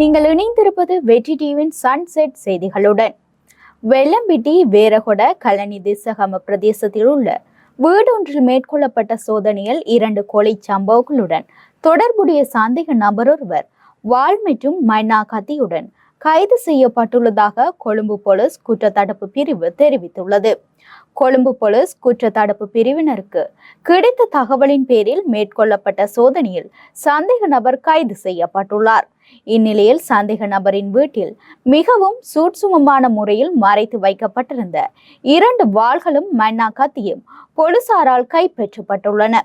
நீங்கள் இணைந்திருப்பது வெற்றி டிவியின் சன்செட் செய்திகளுடன். வெள்ளம்பிட்டி வேரகொட கலனி திசகம பிரதேசத்தில் உள்ள வீடொன்றில் மேற்கொள்ளப்பட்ட சோதனையில் இரண்டு கொலை சம்பவங்களுடன் தொடர்புடைய சந்தேக நபர் ஒருவர் வாள் மற்றும் மைனா கத்தியுடன் கைது செய்யப்பட்டுள்ளதாக கொழும்பு போலீஸ் குற்றத்தடுப்பு பிரிவு தெரிவித்துள்ளது. கொழும்பு போலீஸ் குற்றத்தடுப்பு பிரிவினருக்கு கிடைத்த தகவலின் பேரில் மேற்கொள்ளப்பட்ட சோதனையில் சந்தேக நபர் கைது செய்யப்பட்டுள்ளார். இந்நிலையில் சந்தேக நபரின் வீட்டில் மிகவும் சூட்சுமமான முறையில் மறைத்து வைக்கப்பட்டிருந்த இரண்டு வாள்களும் மன்னா கத்தியும் போலீசாரால் கைப்பற்றப்பட்டுள்ளன.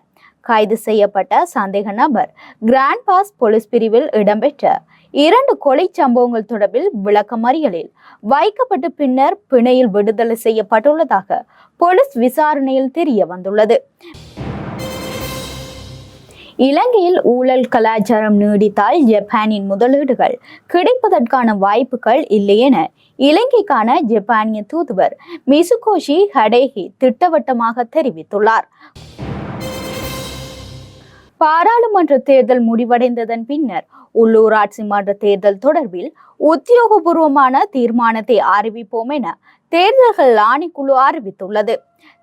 கைது செய்யப்பட்ட சந்தேக நபர் கிராண்ட் பாஸ் போலீஸ் பிரிவில் இடம்பெற்ற இரண்டு கொலை சம்பவங்கள் தொடர்பில் விளக்கமறியலில் வைக்கப்பட்ட பின்னர் பிணையில் விடுதலை செய்யப்பட்டுள்ளதாக போலீஸ் விசாரணையில் தெரிய வந்துள்ளது இலங்கையில் ஊழல் கலாச்சாரம் நீடித்தால் ஜப்பானின் முதலீடுகள் கிடைப்பதற்கான வாய்ப்புகள் இல்லை என இலங்கைக்கான ஜப்பானிய தூதுவர் மிசுகோஷி ஹடேஹி திட்டவட்டமாக தெரிவித்துள்ளார். பாராளுமன்ற தேர்தல் முடிவடைந்ததன் பின்னர் உள்ளூராட்சி மன்ற தேர்தல் தொடர்பில் உத்தியோகபூர்வமான தீர்மானத்தை அறிவிப்போம் என தேர்தல்கள் ஆணைக்குழு அறிவித்துள்ளது.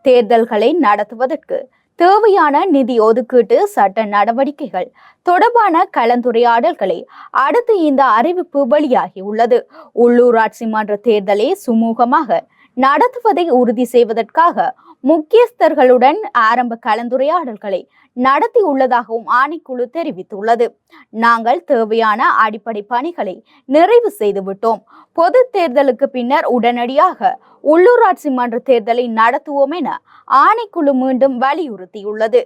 தேர்தல்களை நடத்துவதற்கு தேவையான நிதி ஒதுக்கீட்டு சட்ட நடவடிக்கைகள் தொடர்பான கலந்துரையாடல்களை அடுத்து இந்த அறிவிப்பு வெளியாகியுள்ளது உள்ளூராட்சி மன்ற தேர்தலை சுமூகமாக நடத்துவதை உறுதி செய்வதற்காக முக்கியஸ்தர்களுடன் ஆரம்ப கலந்துரையாடல்களை நடத்தியுள்ளதாகவும் ஆணைக்குழு தெரிவித்துள்ளது. நாங்கள் தேவையான அடிப்படை பணிகளை நிறைவு செய்துவிட்டோம். பொது தேர்தலுக்கு பின்னர் உடனடியாக உள்ளூராட்சி மன்ற தேர்தலை நடத்துவோம் என ஆணைக்குழு மீண்டும் வலியுறுத்தியுள்ளது.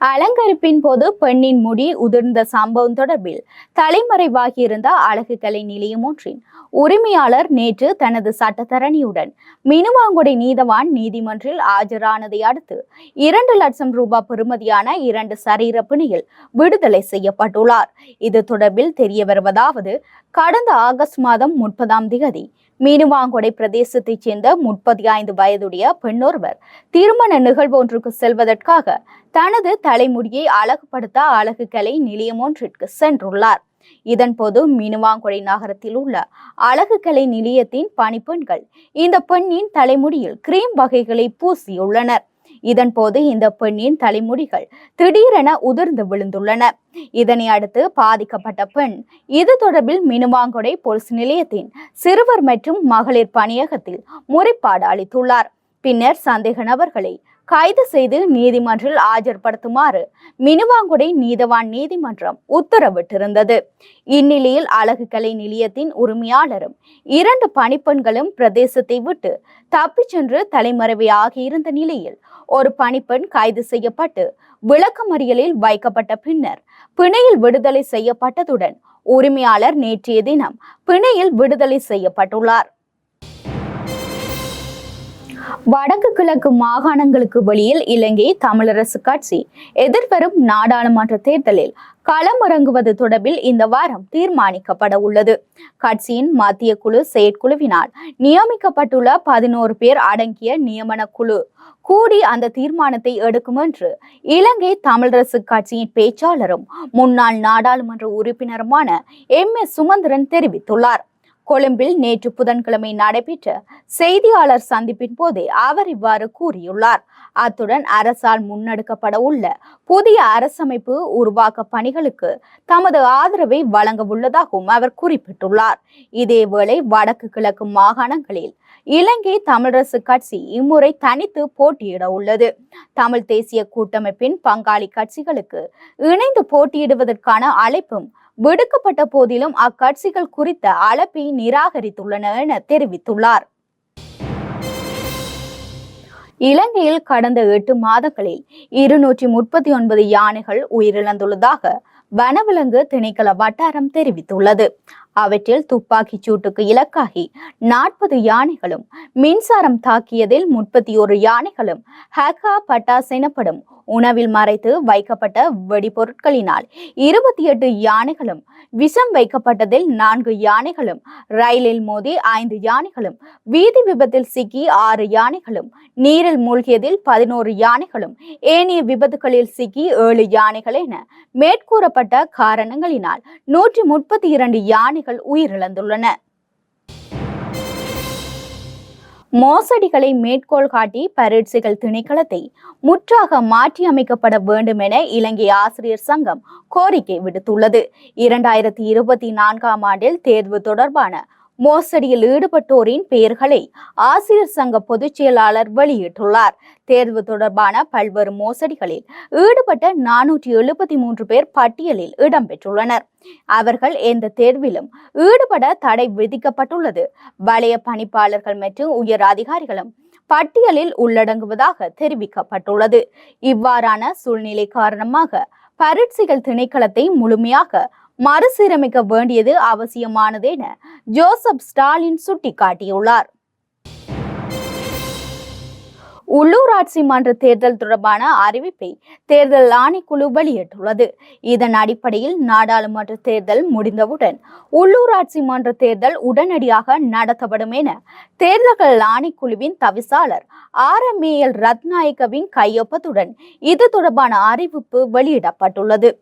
அலங்கரிப்பின் போது பெண்ணின் முடி உதிர்ந்த சம்பவம் தொடர்பில் தலைமறைவாகியிருந்த அழகு கலை நிலையம் ஒன்றின் உரிமையாளர் நேற்று தனது சட்டத்தரணியுடன் மினுவாங்குடை நீதவான் நீதிமன்றில் ஆஜரானதை அடுத்து இரண்டு லட்சம் ரூபாய் பெறுமதியான இரண்டு சரீர பிணையில் விடுதலை செய்யப்பட்டுள்ளார். இது தொடர்பில் தெரிய வருவதாவது கடந்த ஆகஸ்ட் மாதம் முப்பதாம் திகதி மீனுவாங்கொடை பிரதேசத்தைச் சேர்ந்த முப்பத்தி ஐந்து வயதுடைய பெண்ணொருவர் திருமண நிகழ்வு ஒன்றுக்கு செல்வதற்காக தனது தலைமுடியை அழகுபடுத்த அழகு கலை நிலையம் ஒன்றிற்கு சென்றுள்ளார். இதன்போது மீனுவாங்கொடை நகரத்தில் உள்ள அழகு கலை நிலையத்தின் பணிப்பெண்கள் இந்த பெண்ணின் தலைமுடியில் கிரீம் வகைகளை பூசியுள்ளனர். இதன்போது இந்த பெண்ணின் தலைமுடிகள் திடீரென உதிர்ந்து விழுந்துள்ளன. இதனை அடுத்து பாதிக்கப்பட்ட பெண் இது தொடர்பில் மினுவாங்கொடை போலீஸ் நிலையத்தின் சிறுவர் மற்றும் மகளிர் பணியகத்தில் முறைப்பாடு அளித்துள்ளார். பின்னர் சந்தேக நபர்களை கைது செய்து நீதிமன்றில் ஆஜர்படுத்துமாறு மினுவாங்குடை நீதவான் நீதிமன்றம் உத்தரவிட்டிருந்தது. இந்நிலையில் அழகு கலை நிலையத்தின் உரிமையாளரும் இரண்டு பணிப்பெண்களும் பிரதேசத்தை விட்டு தப்பிச் சென்று தலைமறைவை ஆகியிருந்த நிலையில் ஒரு பணிப்பெண் கைது செய்யப்பட்டு விளக்கமறியலில் வைக்கப்பட்ட பின்னர் பிணையில் விடுதலை செய்யப்பட்டதுடன் உரிமையாளர் நேற்றைய தினம் பிணையில் விடுதலை செய்யப்பட்டுள்ளார். வடக்கு கிழக்கு மாகாணங்களுக்கு வெளியில் இலங்கை தமிழரசு கட்சி எதிர்வரும் நாடாளுமன்ற தேர்தலில் களமிறங்குவது தொடர்பில் இந்த வாரம் தீர்மானிக்கப்பட உள்ளது. கட்சியின் மத்திய குழு செயற்குழுவினால் நியமிக்கப்பட்டுள்ள பதினோரு பேர் அடங்கிய நியமன குழு கூடி அந்த தீர்மானத்தை எடுக்கும் என்று இலங்கை தமிழரசு கட்சியின் பேச்சாளரும் முன்னாள் நாடாளுமன்ற உறுப்பினருமான எம் எஸ் சுமந்திரன் தெரிவித்துள்ளார். கொழும்பில் நேற்று புதன்கிழமை நடைபெற்ற செய்தியாளர் சந்திப்பின் போதே அவர் இவ்வாறு கூறியுள்ளார். அத்துடன் அரசால் முன்னெடுக்கப்பட உள்ள புதிய அரசமைப்பு உருவாக்க பணிகளுக்கு தமது ஆதரவை வழங்க உள்ளதாகவும் அவர் குறிப்பிட்டுள்ளார். இதேவேளை வடக்கு கிழக்கு மாகாணங்களில் இலங்கை தமிழரசு கட்சி இம்முறை தனித்து போட்டியிட உள்ளது. தமிழ் தேசிய கூட்டமைப்பின் பங்காளி கட்சிகளுக்கு இணைந்து போட்டியிடுவதற்கான அழைப்பும் விடுக்கப்பட்ட போதிலும் அக்கட்சிகள் குறித்த அழைப்பை நிராகரித்துள்ளன என தெரிவித்துள்ளார். இலங்கையில் கடந்த எட்டு மாதங்களில் இருநூற்றி முப்பத்தி ஒன்பது யானைகள் உயிரிழந்துள்ளதாக வனவிலங்கு திணைக்கள வட்டாரம் தெரிவித்துள்ளது. அவற்றில் துப்பாக்கிச் சூட்டுக்கு இலக்காகி நாற்பது யானைகளும் மின்சாரம் தாக்கியதில் முப்பத்தி ஒரு யானைகளும் ஹக்கா பட்டாஸ் எனப்படும் உணவில் மறைத்து வைக்கப்பட்ட வெடிபொருட்களினால் இருபத்தி எட்டு யானைகளும் விஷம் வைக்கப்பட்டதில் நான்கு யானைகளும் ரயிலில் மோதி ஐந்து யானைகளும் வீதி விபத்தில் சிக்கி ஆறு யானைகளும் நீரில் மூழ்கியதில் பதினோரு யானைகளும் ஏனைய விபத்துகளில் சிக்கி ஏழு யானைகள் என மேற்கூறப்பட்ட காரணங்களினால் நூற்றி முப்பத்தி இரண்டு யானைகள் உயிரிழந்துள்ளன. மோசடிகளை மேற்கோள் காட்டி பரீட்சைகள் திணைக்களத்தை முற்றாக மாற்றியமைக்கப்பட வேண்டும் என இலங்கை ஆசிரியர் சங்கம் கோரிக்கை விடுத்துள்ளது. இரண்டாயிரத்தி இருபத்தி நான்காம் ஆண்டில் தேர்வு தொடர்பான மோசடியில் ஈடுபட்டோரின் பெயர்களை ஆசிரியர் சங்க பொதுச் செயலாளர் வெளியிட்டுள்ளார். தேர்வு தொடர்பான பல்வேறு மோசடிகளில் ஈடுபட்ட நானூற்றி எழுபத்தி மூன்று பேர் பட்டியலில் இடம்பெற்றுள்ளனர் அவர்கள் எந்த தேர்விலும் ஈடுபட தடை விதிக்கப்பட்டுள்ளது. வலய பணிப்பாளர்கள் மற்றும் உயர் அதிகாரிகளும் பட்டியலில் உள்ளடங்குவதாக தெரிவிக்கப்பட்டுள்ளது. இவ்வாறான சூழ்நிலை காரணமாக பரீட்சைகள் திணைக்களத்தை முழுமையாக மறுசீரமைக்க வேண்டியது அவசியமானது என ஜோசப் ஸ்டாலின் சுட்டிக்காட்டியுள்ளார். உள்ளூராட்சி மன்ற தேர்தல் தொடர்பான அறிவிப்பை தேர்தல் ஆணைக்குழு வெளியிட்டுள்ளது. இதன் அடிப்படையில் நாடாளுமன்ற தேர்தல் முடிந்தவுடன் உள்ளூராட்சி மன்ற தேர்தல் உடனடியாக நடத்தப்படும் என தேர்தல்கள் ஆணைக்குழுவின் தவிசாளர் ஆர் எம் ஏ எல் ரத்நாயக்கவின் கையொப்பத்துடன் இது தொடர்பான அறிவிப்பு வெளியிடப்பட்டுள்ளது.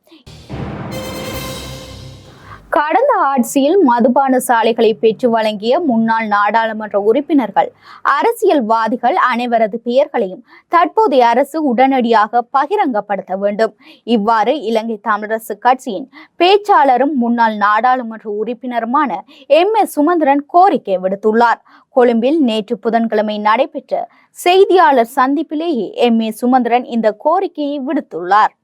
கடந்த ஆட்சியில் மதுபான சாலைகளை பெற்று வழங்கிய முன்னாள் நாடாளுமன்ற உறுப்பினர்கள் அரசியல்வாதிகள் அனைவரது பெயர்களையும் தற்போதைய அரசு உடனடியாக பகிரங்கப்படுத்த வேண்டும். இவ்வாறு இலங்கை தமிழரசு கட்சியின் பேச்சாளரும் முன்னாள் நாடாளுமன்ற உறுப்பினருமான எம். எஸ். சுமந்திரன் கோரிக்கை விடுத்துள்ளார். கொழும்பில் நேற்று புதன்கிழமை நடைபெற்ற செய்தியாளர் சந்திப்பிலேயே எம். ஏ. சுமந்திரன் இந்த கோரிக்கையை விடுத்துள்ளார்.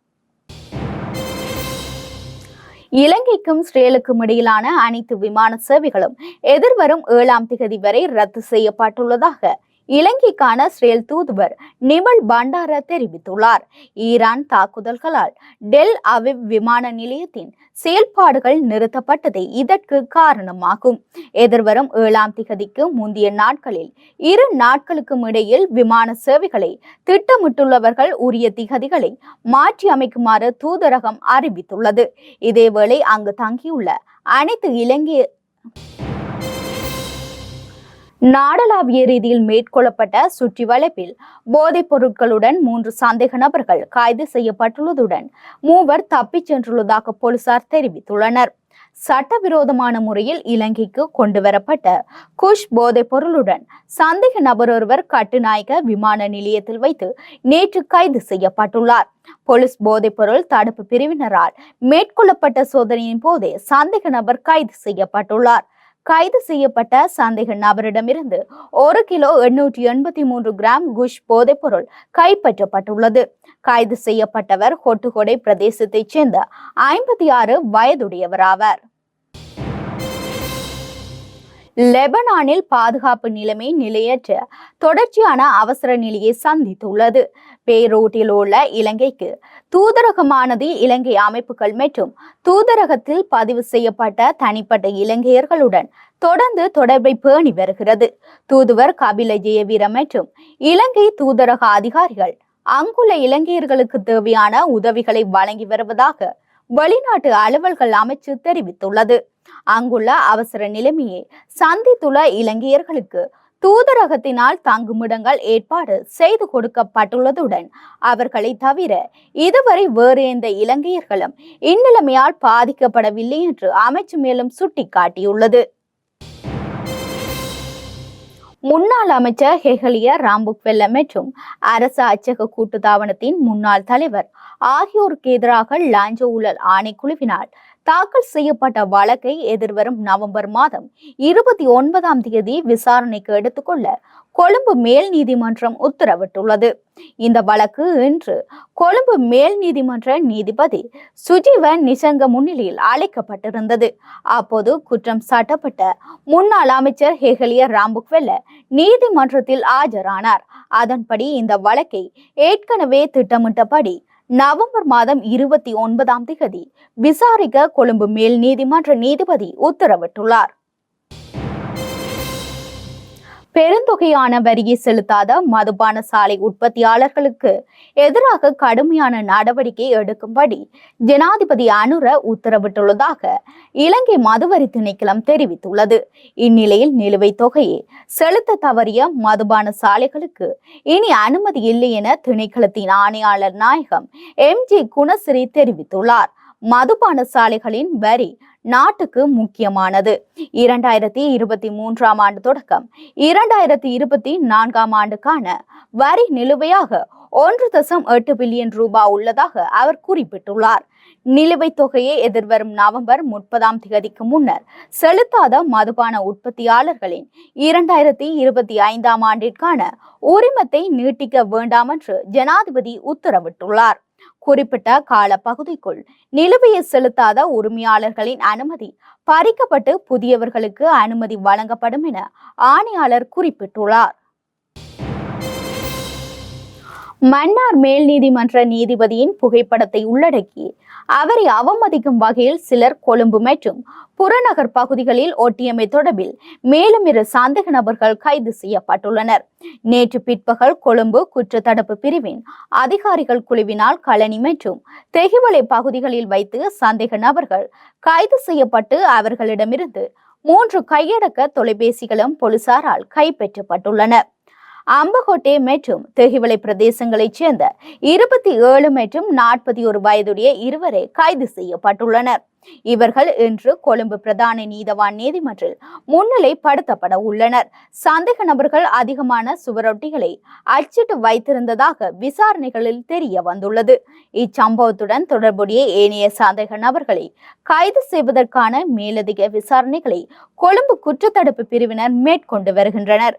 இலங்கைக்கும் ஸ்ரேலுக்கும் இடையிலான அனைத்து விமான சேவைகளும் எதிர்வரும் ஏழாம் திகதி வரை ரத்து செய்யப்பட்டுள்ளதாக இலங்கைக்கான ஸ்ரேல் தூதுவர் நிமல் பண்டார தெரிவித்துள்ளார். ஈரான் தாக்குதல்களால் டெல் அவிவ் விமான நிலையத்தின் செயல்பாடுகள் நிறுத்தப்பட்டதே இதற்கு காரணமாகும். எதிர்வரும் ஏழாம் திகதிக்கு முந்தைய நாட்களில் இரு நாட்களுக்கும் இடையில் விமான சேவைகளை திட்டமிட்டுள்ளவர்கள் உரிய திகதிகளை மாற்றி அமைக்குமாறு தூதரகம் அறிவித்துள்ளது. இதேவேளை அங்கு தங்கியுள்ள அனைத்து இலங்கை நாடளாவிய ரீதியில் மேற்கொள்ளப்பட்ட சுற்றி வளைப்பில் போதைப் பொருட்களுடன் மூன்று சந்தேக நபர்கள் கைது செய்யப்பட்டுள்ளதுடன் மூவர் தப்பிச் சென்றுள்ளதாக போலீசார் தெரிவித்துள்ளனர். சட்டவிரோதமான முறையில் இலங்கைக்கு கொண்டுவரப்பட்ட குஷ் போதைப் பொருளுடன் சந்தேக நபர் ஒருவர் கட்டுநாயக விமான நிலையத்தில் வைத்து நேற்று கைது செய்யப்பட்டுள்ளார். போலீஸ் போதைப் பொருள் தடுப்பு பிரிவினரால் மேற்கொள்ளப்பட்ட சோதனையின் போதே சந்தேக நபர் கைது செய்யப்பட்டுள்ளார். கைது செய்யப்பட்ட சந்தேக நபரிடமிருந்து ஒரு கிலோ எண்ணூற்றி எண்பத்தி மூன்று கிராம் குஷ் போதைப்பொருள் கைப்பற்றப்பட்டுள்ளது. கைது செய்யப்பட்டவர் கொட்டுகொடை பிரதேசத்தைச் சேர்ந்த ஐம்பத்தி ஆறு வயதுடையவராவார். லெபனானில் பாதுகாப்பு நிலைமை நிலையற்ற தொடர்ச்சியான அவசர நிலையை சந்தித்துள்ளது. பேரூட்டில் உள்ள இலங்கைக்கு தூதரகமானது இலங்கை அமைப்புகள் மற்றும் தூதரகத்தில் பதிவு செய்யப்பட்ட தனிப்பட்ட இலங்கையர்களுடன் தொடர்ந்து தொடர்பை பேணி வருகிறது. தூதுவர் கபில ஜெயவீர மற்றும் இலங்கை தூதரக அதிகாரிகள் அங்குள்ள இலங்கையர்களுக்கு தேவையான உதவிகளை வழங்கி வருவதாக வெளிநாட்டு அலுவல்கள் அமைச்சு தெரிவித்துள்ளது. அங்குள்ள அவசர நிலைமையை சந்தித்துள்ள இலங்கையர்களுக்கு தூதரகத்தினால் தங்குமிடங்கள் ஏற்பாடு செய்து கொடுக்கப்பட்டுள்ளதுடன் அவர்களை தவிர இதுவரை வேறு எந்த இலங்கையர்களும் இந்நிலைமையால் பாதிக்கப்படவில்லை என்று அமைச்சு மேலும் சுட்டிக்காட்டியுள்ளது. முன்னாள் அமைச்சர் ஹெகலிய ராம்புக்வெல்ல மற்றும் அரசு அச்சக கூட்டுத்தாபனத்தின் முன்னாள் தலைவர் ஆகியோருக்கு எதிராக லாஞ்ச ஊழல் ஆணைக்குழுவினால் தாக்கல் செய்யப்பட்ட வழக்கை எதிர்வரும் நவம்பர் மாதம் இருபத்தி ஒன்பதாம் தேதி விசாரணைக்கு எடுத்துக்கொள்ள கொழும்பு மேல் நீதிமன்றம் உத்தரவிட்டுள்ளது. இந்த வழக்கு இன்று கொழும்பு மேல் நீதிமன்ற நீதிபதி சுஜீவன் நிசங்க முன்னிலையில் அழைக்கப்பட்டிருந்தது. அப்போது குற்றம் சாட்டப்பட்ட முன்னாள் அமைச்சர் ஹெகலிய ராம்புக்வெல்ல நீதிமன்றத்தில் ஆஜரானார். அதன்படி இந்த வழக்கை ஏற்கனவே திட்டமிட்டபடி நவம்பர் மாதம் இருபத்தி ஒன்பதாம் தேதி விசாரிக்க கொழும்பு மேல் நீதிமன்ற நீதிபதி உத்தரவிட்டுள்ளார். பெருந்தொகையான வரியை செலுத்தாத மதுபான சாலை உற்பத்தியாளர்களுக்கு எதிராக கடுமையான நடவடிக்கை எடுக்கும்படி ஜனாதிபதி அனுர உத்தரவிட்டுள்ளதாக இலங்கை மதுவரி திணைக்களம் தெரிவித்துள்ளது. இந்நிலையில் நிலுவைத் தொகையை செலுத்த தவறிய மதுபான சாலைகளுக்கு இனி அனுமதி இல்லை என திணைக்களத்தின் ஆணையாளர் நாயகம் எம் ஜி குணசிறி தெரிவித்துள்ளார். மதுபான சாலைகளின் வரி நாட்டுக்கு முக்கியமானது. இரண்டாயிரத்தி இருபத்தி மூன்றாம் ஆண்டு தொடக்கம். இரண்டாயிரத்தி இருபத்தி நான்காம் ஆண்டுக்கான வரி நிலுவையாக ஒன்று தசம் எட்டு பில்லியன் ரூபாய் உள்ளதாக அவர் குறிப்பிட்டுள்ளார். நிலுவைத் தொகையை எதிர்வரும் நவம்பர் முப்பதாம் தேதிக்கு முன்னர் செலுத்தாத மதுபான உற்பத்தியாளர்களின் இரண்டாயிரத்தி இருபத்தி ஐந்தாம் ஆண்டிற்கான உரிமத்தை நீட்டிக்க வேண்டாம் என்று ஜனாதிபதி உத்தரவிட்டுள்ளார். குறிப்பிட்ட கால பகுதிக்குள் நிலுவையை செலுத்தாத உரிமையாளர்களின் அனுமதி பறிக்கப்பட்டு புதியவர்களுக்கு அனுமதி வழங்கப்படும் என ஆணையாளர் குறிப்பிட்டுள்ளார். மன்னார் மேல் நீதிமன்ற நீதிபதியின் புகைப்படத்தை உள்ளடக்கி அவரை அவமதிக்கும் வகையில் சிலர் கொழும்பு மற்றும் புறநகர் பகுதிகளில் ஒட்டியமை தொடர்பில் மேலும் இரு சந்தேக நபர்கள் கைது செய்யப்பட்டுள்ளனர். நேற்று பிற்பகல் கொழும்பு குற்றத்தடுப்பு பிரிவின் அதிகாரிகள் குழுவினால் களனி மற்றும் தெகிவலை பகுதிகளில் வைத்து சந்தேக நபர்கள் கைது செய்யப்பட்டு அவர்களிடமிருந்து மூன்று கையடக்க தொலைபேசிகளும் போலீசாரால் கைப்பற்றப்பட்டுள்ளன அம்பகோட்டை மற்றும் தெகிவலை பிரதேசங்களைச் சேர்ந்த இருபத்தி ஏழு மற்றும் நாற்பத்தி ஒரு வயதுடைய இருவரே கைது செய்யப்பட்டுள்ளனர். இவர்கள் இன்று கொழும்பு பிரதான நீதவான் நீதிமன்றில் முன்னிலைப்படுத்தப்பட உள்ளனர். சந்தேக நபர்கள் அதிகமான சுவரொட்டிகளை அச்சிட்டு வைத்திருந்ததாக விசாரணைகளில் தெரிய வந்துள்ளது. இச்சம்பவத்துடன் தொடர்புடைய ஏனைய சந்தேக நபர்களை கைது செய்வதற்கான மேலதிக விசாரணைகளை கொழும்பு குற்றத்தடுப்பு பிரிவினர் மேற்கொண்டு வருகின்றனர்.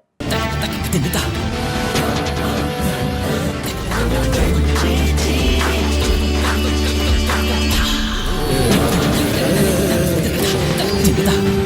别打